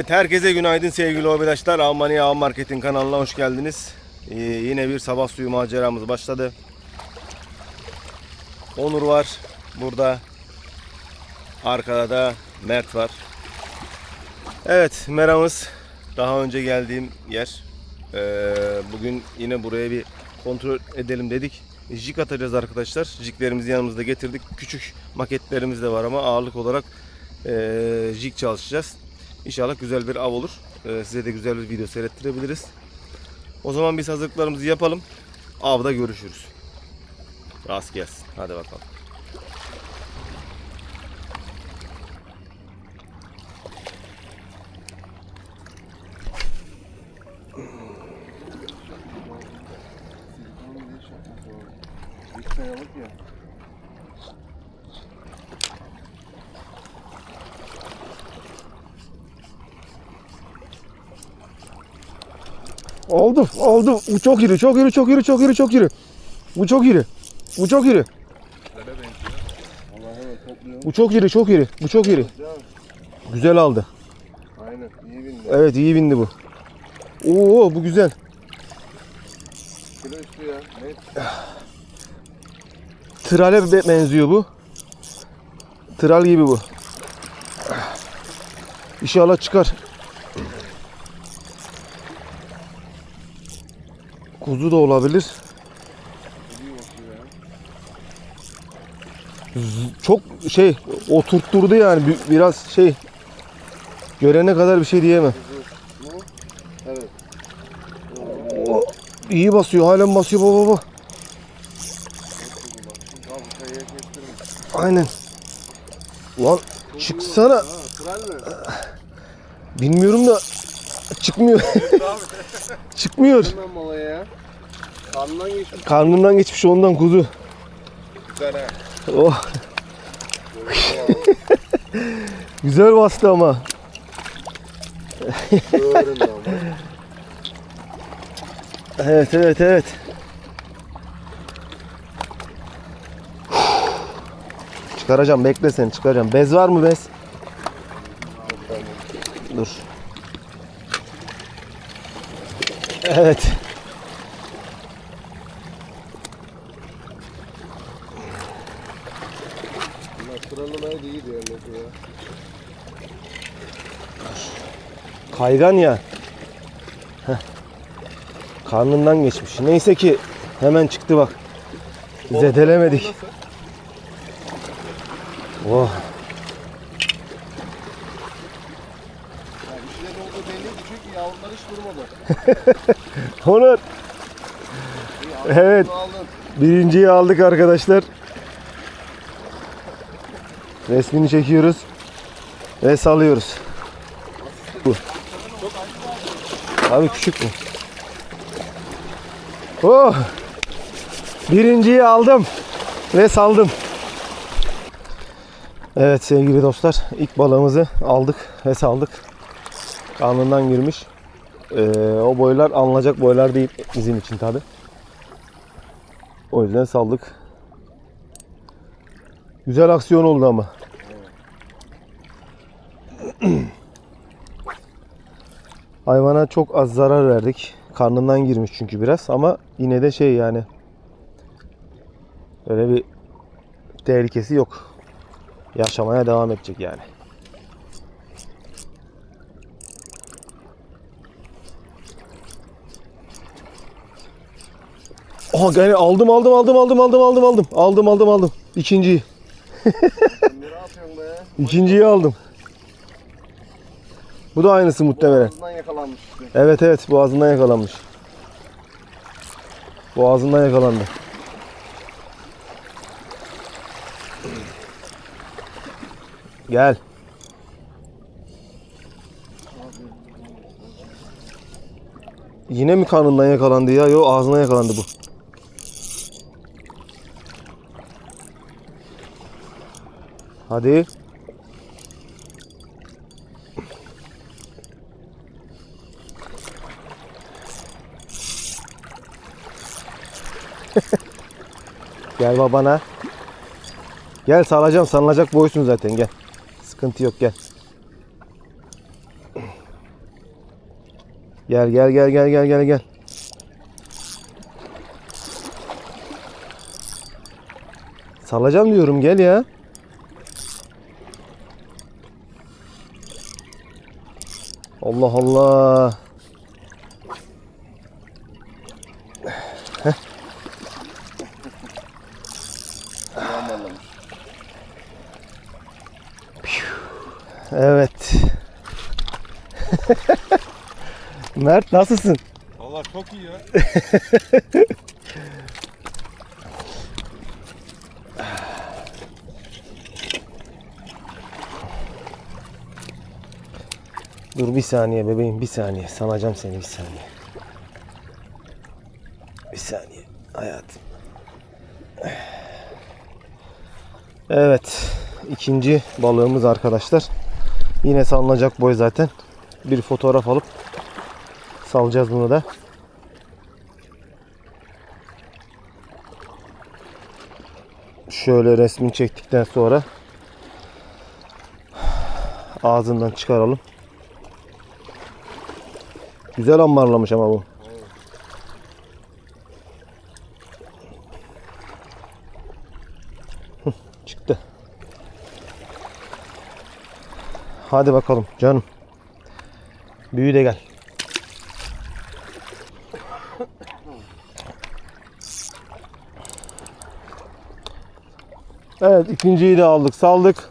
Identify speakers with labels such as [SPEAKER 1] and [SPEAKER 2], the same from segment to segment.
[SPEAKER 1] Evet herkese günaydın sevgili arkadaşlar. Almanya Av Market'in kanalına hoş geldiniz. Ee, yine bir sabah suyu maceramız başladı. Onur var burada. Arkada da Mert var. Evet meramız daha önce geldiğim yer. Ee, bugün yine buraya bir kontrol edelim dedik. Jig atacağız arkadaşlar. Jiglerimizi yanımızda getirdik. Küçük maketlerimiz de var ama ağırlık olarak ee, jig çalışacağız. İnşallah güzel bir av olur. Ee, size de güzel bir video seyrettirebiliriz. O zaman biz hazırlıklarımızı yapalım. Avda görüşürüz. Rast gelsin. Hadi bakalım. Oldu, oldu. Bu çok iri, çok iri, çok iri, çok iri, çok iri. Bu çok iri. Bu çok iri. Bu çok iri, çok iri. Bu çok iri. Güzel aldı.
[SPEAKER 2] Aynen iyi bindi.
[SPEAKER 1] Evet, iyi bindi bu. Oo, bu güzel.
[SPEAKER 2] Kilo üstü ya. Net.
[SPEAKER 1] Trale be- benziyor bu. Tral gibi bu. İnşallah çıkar. Kuzu da olabilir. Çok şey oturtturdu yani bi- biraz şey görene kadar bir şey diyemem.
[SPEAKER 2] Evet.
[SPEAKER 1] O, iyi basıyor halen basıyor baba baba. Aynen. Ulan çıksana. Bilmiyorum da çıkmıyor. çıkmıyor.
[SPEAKER 2] Hemen molaya ya. Karnından geçmiş.
[SPEAKER 1] Karnından geçmiş ondan kuzu.
[SPEAKER 2] Güzel ha.
[SPEAKER 1] Oh güzel bastı ama. Evet evet evet. Çıkaracağım bekle seni çıkaracağım. Bez var mı bez? Dur. Evet.
[SPEAKER 2] Da iyi mesela.
[SPEAKER 1] Kaygan ya. Heh. Karnından geçmiş. Neyse ki hemen çıktı bak. Zedelemedik. Oh.
[SPEAKER 2] Ya içine doldu belliydi çünkü yavrular hiç durmadı.
[SPEAKER 1] Onur. Evet.
[SPEAKER 2] Aldın.
[SPEAKER 1] Birinciyi aldık arkadaşlar. Resmini çekiyoruz. Ve salıyoruz. Bu. Abi küçük mü? Oh! Birinciyi aldım. Ve saldım. Evet sevgili dostlar. ilk balığımızı aldık ve saldık. Karnından girmiş. Ee, o boylar alınacak boylar değil bizim için tabi. O yüzden saldık. Güzel aksiyon oldu ama. Hayvana çok az zarar verdik. Karnından girmiş çünkü biraz ama yine de şey yani öyle bir tehlikesi yok. Yaşamaya devam edecek yani. Aha gene aldım aldım aldım aldım aldım aldım aldım. Aldım aldım aldım. İkinciyi. İkinciyi aldım. Bu da aynısı muhtemelen.
[SPEAKER 2] Boğazından yakalanmış.
[SPEAKER 1] Evet evet boğazından yakalanmış. Boğazından yakalandı. Gel. Yine mi karnından yakalandı ya? Yok ağzından yakalandı bu. Hadi. Gel babana. Gel salacağım. Salınacak boysun zaten gel. Sıkıntı yok gel. Gel gel gel gel gel gel gel. Salacağım diyorum gel ya. Allah Allah. Evet. Mert nasılsın?
[SPEAKER 3] Valla çok iyi ya.
[SPEAKER 1] Dur bir saniye bebeğim bir saniye. Salacağım seni bir saniye. Bir saniye hayatım. Evet. ikinci balığımız arkadaşlar. Yine salınacak boy zaten. Bir fotoğraf alıp salacağız bunu da. Şöyle resmini çektikten sonra ağzından çıkaralım. Güzel ambarlamış ama bu. Çıktı. Hadi bakalım canım. Büyü de gel. Evet ikinciyi de aldık saldık.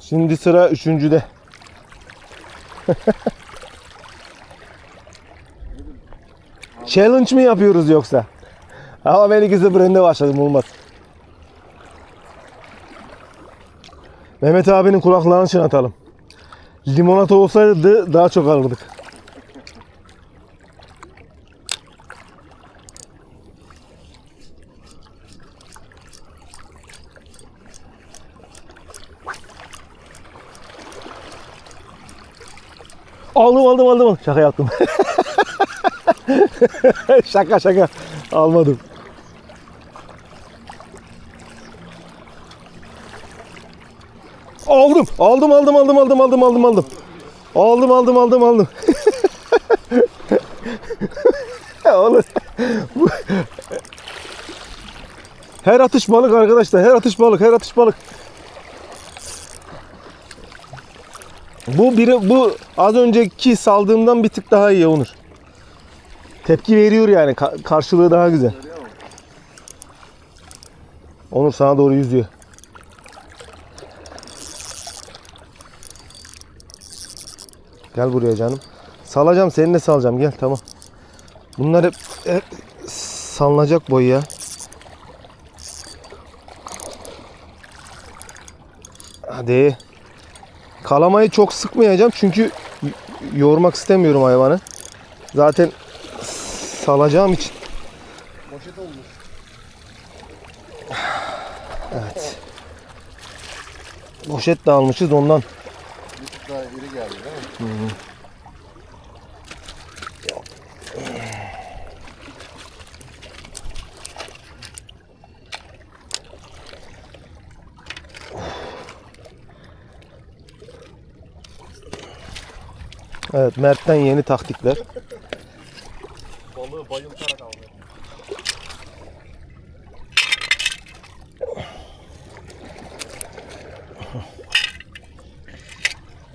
[SPEAKER 1] Şimdi sıra üçüncüde. Challenge mi yapıyoruz yoksa? Ama ben 2-0 önde başladım olmaz. Mehmet abinin kulaklarını çınlatalım. Limonata olsaydı daha çok alırdık. Aldım aldım aldım. aldım. Şaka yaptım. şaka şaka. Almadım. Aldım. Aldım aldım aldım aldım aldım aldım aldım. Aldım aldım aldım aldım. Oğlum. her atış balık arkadaşlar. Her atış balık. Her atış balık. Bu biri bu az önceki saldığımdan bir tık daha iyi Onur. Tepki veriyor yani. Ka- karşılığı daha güzel. Onur sana doğru yüzüyor. Gel buraya canım. Salacağım seni de salacağım gel tamam. Bunlar hep, hep salınacak boy ya. Hadi. Kalamayı çok sıkmayacağım çünkü y- yormak istemiyorum hayvanı. Zaten salacağım için.
[SPEAKER 2] Poşet olmuş.
[SPEAKER 1] Evet. Poşet de almışız ondan.
[SPEAKER 2] Bir tık daha iri geldi değil mi?
[SPEAKER 1] Evet Mert'ten yeni taktikler.
[SPEAKER 3] Balığı bayıltarak aldı.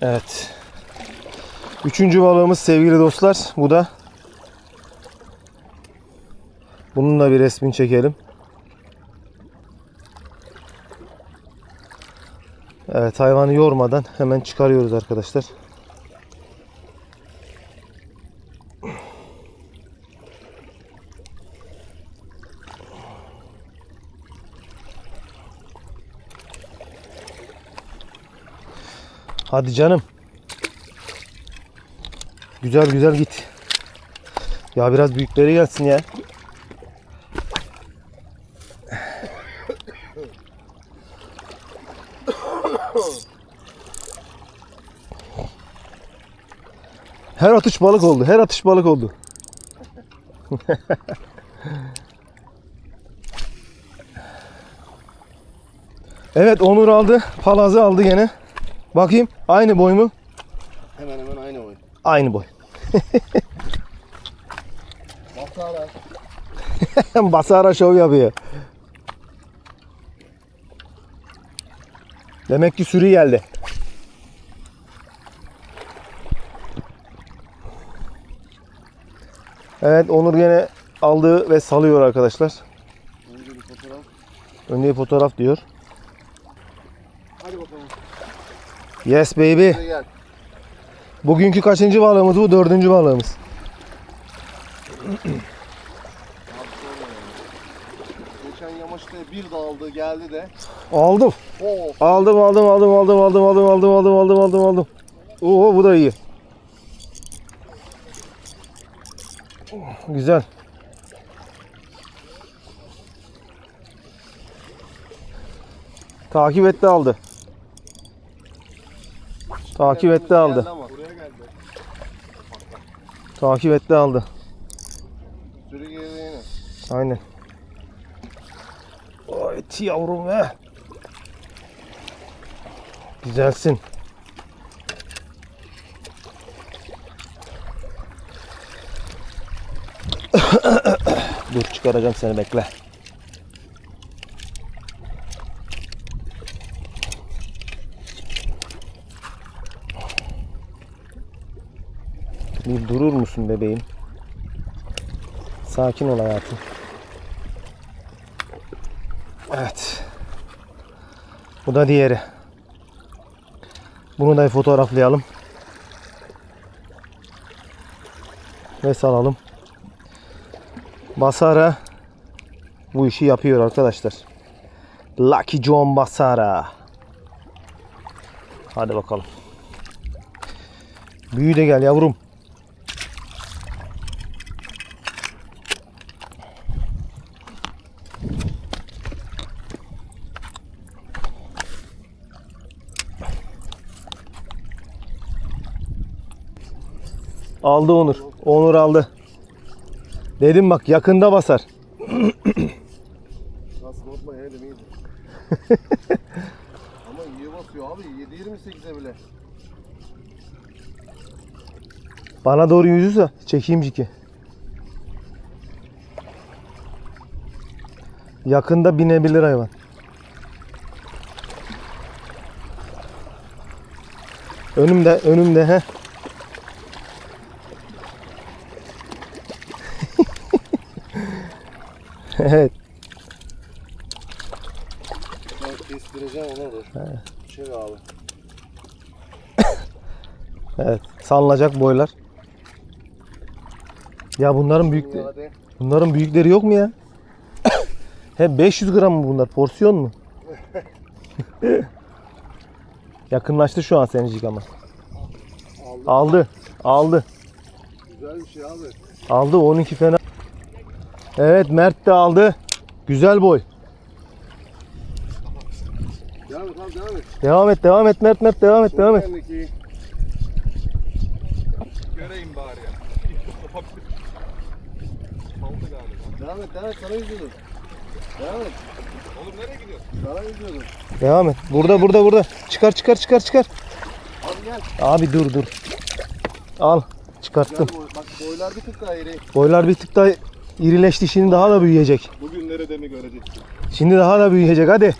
[SPEAKER 1] Evet. Üçüncü balığımız sevgili dostlar. Bu da. Bunun da bir resmini çekelim. Evet hayvanı yormadan hemen çıkarıyoruz arkadaşlar. Hadi canım. Güzel güzel git. Ya biraz büyükleri gelsin ya. Her atış balık oldu. Her atış balık oldu. evet Onur aldı. Palazı aldı gene. Bakayım aynı boy mu?
[SPEAKER 2] Hemen hemen aynı boy.
[SPEAKER 1] Aynı boy.
[SPEAKER 2] Basara.
[SPEAKER 1] Basara şov yapıyor. Demek ki sürü geldi. Evet Onur yine aldı ve salıyor arkadaşlar.
[SPEAKER 2] Önce bir fotoğraf.
[SPEAKER 1] Önce fotoğraf diyor.
[SPEAKER 2] Hadi bakalım.
[SPEAKER 1] Yes baby.
[SPEAKER 2] Gel.
[SPEAKER 1] Bugünkü kaçıncı balığımız bu? Dördüncü balığımız.
[SPEAKER 2] Geçen yamaçta bir daldı geldi de.
[SPEAKER 1] Aldım.
[SPEAKER 2] Oo.
[SPEAKER 1] Aldım aldım aldım aldım aldım aldım aldım aldım aldım aldım aldım. Oo bu da iyi. Güzel. Takip etti aldı. Takip etti aldı. Takip etti aldı.
[SPEAKER 2] Sürü geride yine.
[SPEAKER 1] Aynen. Ay ti yavrum be. Güzelsin. Dur çıkaracağım seni bekle. Bir durur musun bebeğim? Sakin ol hayatım. Evet. Bu da diğeri. Bunu da fotoğraflayalım. Ve salalım. Basara bu işi yapıyor arkadaşlar. Lucky John Basara. Hadi bakalım. Büyü de gel yavrum. Aldı Onur. Onur aldı. Dedim bak yakında basar.
[SPEAKER 2] Nasıl korkma ya dedim iyiydi. Ama iyi basıyor abi. 7.28'e bile.
[SPEAKER 1] Bana doğru yüzürse çekeyim ciki. Yakında binebilir hayvan. Önümde, önümde he. evet,
[SPEAKER 2] Ben kestireceğim ona dur. Çek abi.
[SPEAKER 1] evet. Sallanacak boylar. Ya bunların büyük bunların büyükleri yok mu ya? He 500 gram mı bunlar? Porsiyon mu? Yakınlaştı şu an senicik ama.
[SPEAKER 2] Aldı.
[SPEAKER 1] Aldı. Aldı.
[SPEAKER 2] Güzel bir şey abi.
[SPEAKER 1] Aldı 12 fena. Evet Mert de aldı. Güzel boy.
[SPEAKER 2] Devam et abi devam et.
[SPEAKER 1] Devam et devam et Mert Mert devam et devam et.
[SPEAKER 2] Bendeki
[SPEAKER 3] Göreyim bari ya. Kaldı galiba.
[SPEAKER 2] Devam et devam et sana yüzüyorum. Devam et.
[SPEAKER 3] Oğlum nereye gidiyorsun?
[SPEAKER 2] Sana yüzüyorum.
[SPEAKER 1] Devam et. Burada burada burada. Çıkar çıkar çıkar çıkar.
[SPEAKER 2] Abi gel.
[SPEAKER 1] Abi dur dur. Al. Çıkarttım.
[SPEAKER 2] boy. Bak boylar bir tık daha iri.
[SPEAKER 1] Boylar bir tık daha irileşti. Şimdi daha da büyüyecek.
[SPEAKER 3] Bugün nerede mi göreceksin?
[SPEAKER 1] Şimdi daha da büyüyecek hadi.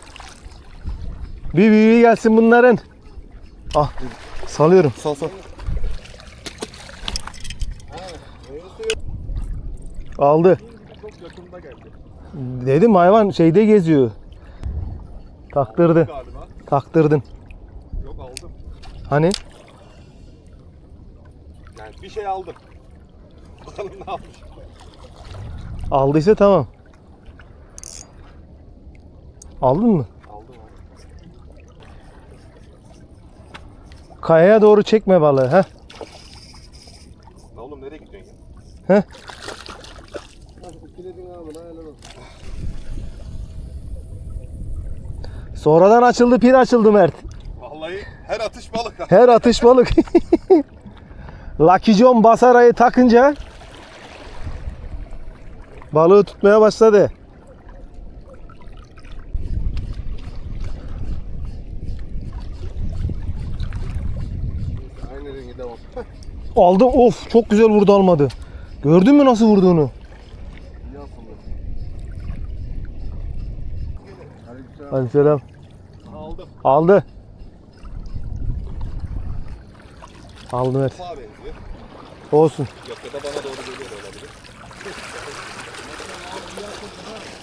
[SPEAKER 1] Bir büyüğü gelsin bunların. Ah salıyorum.
[SPEAKER 3] Sal sal.
[SPEAKER 1] Aldı.
[SPEAKER 3] Çok yakında geldi.
[SPEAKER 1] Dedim hayvan şeyde geziyor. Taktırdı. Taktırdın.
[SPEAKER 3] Yok aldım.
[SPEAKER 1] Hani?
[SPEAKER 3] Yani bir şey aldım. Bakalım ne yapmış.
[SPEAKER 1] Aldıysa tamam. Aldın mı?
[SPEAKER 3] Aldım.
[SPEAKER 1] Kayaya doğru çekme balığı. Heh.
[SPEAKER 3] Oğlum nereye gidiyorsun ya?
[SPEAKER 2] Ne olsun.
[SPEAKER 1] Sonradan açıldı pir açıldı Mert.
[SPEAKER 3] Vallahi her atış balık ha.
[SPEAKER 1] Her atış balık. Lucky John Basara'yı takınca balığı tutmaya başladı.
[SPEAKER 2] Aynı rengi devam.
[SPEAKER 1] aldım. Of çok güzel vurdu almadı. Gördün mü nasıl vurduğunu?
[SPEAKER 3] Aldım.
[SPEAKER 1] Aldı. Aldı.
[SPEAKER 3] Sağa benziyor.
[SPEAKER 1] Olsun.
[SPEAKER 3] Yok ya da bana doğru geliyor olabilir.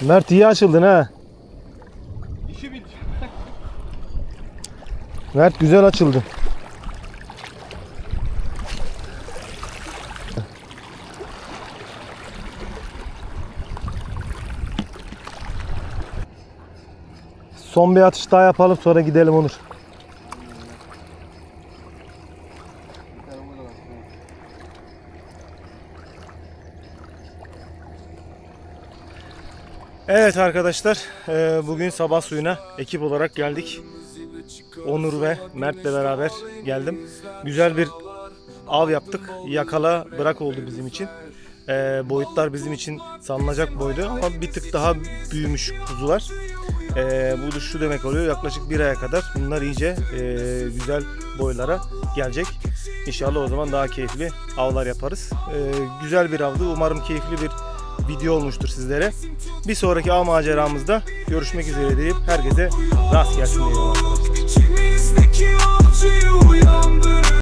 [SPEAKER 1] Mert iyi açıldın ha.
[SPEAKER 3] İşi bil.
[SPEAKER 1] Mert güzel açıldı. Son bir atış daha yapalım sonra gidelim Onur.
[SPEAKER 2] Bir tane bu kadar.
[SPEAKER 1] Evet arkadaşlar eee, bugün sabah suyuna ekip olarak geldik. Onur ve Mert'le beraber geldim. Güzel bir av yaptık. Yakala bırak oldu bizim için. Eee, boyutlar bizim için sanılacak boydu ama bir tık daha büyümüş kuzular. Eee, bu da şu demek oluyor yaklaşık bir aya kadar bunlar iyice güzel boylara gelecek. İnşallah o zaman daha keyifli avlar yaparız. Güzel bir avdı. Umarım keyifli bir video olmuştur sizlere. Bir sonraki av maceramızda görüşmek üzere deyip herkese rast gelsin diyelim arkadaşlar.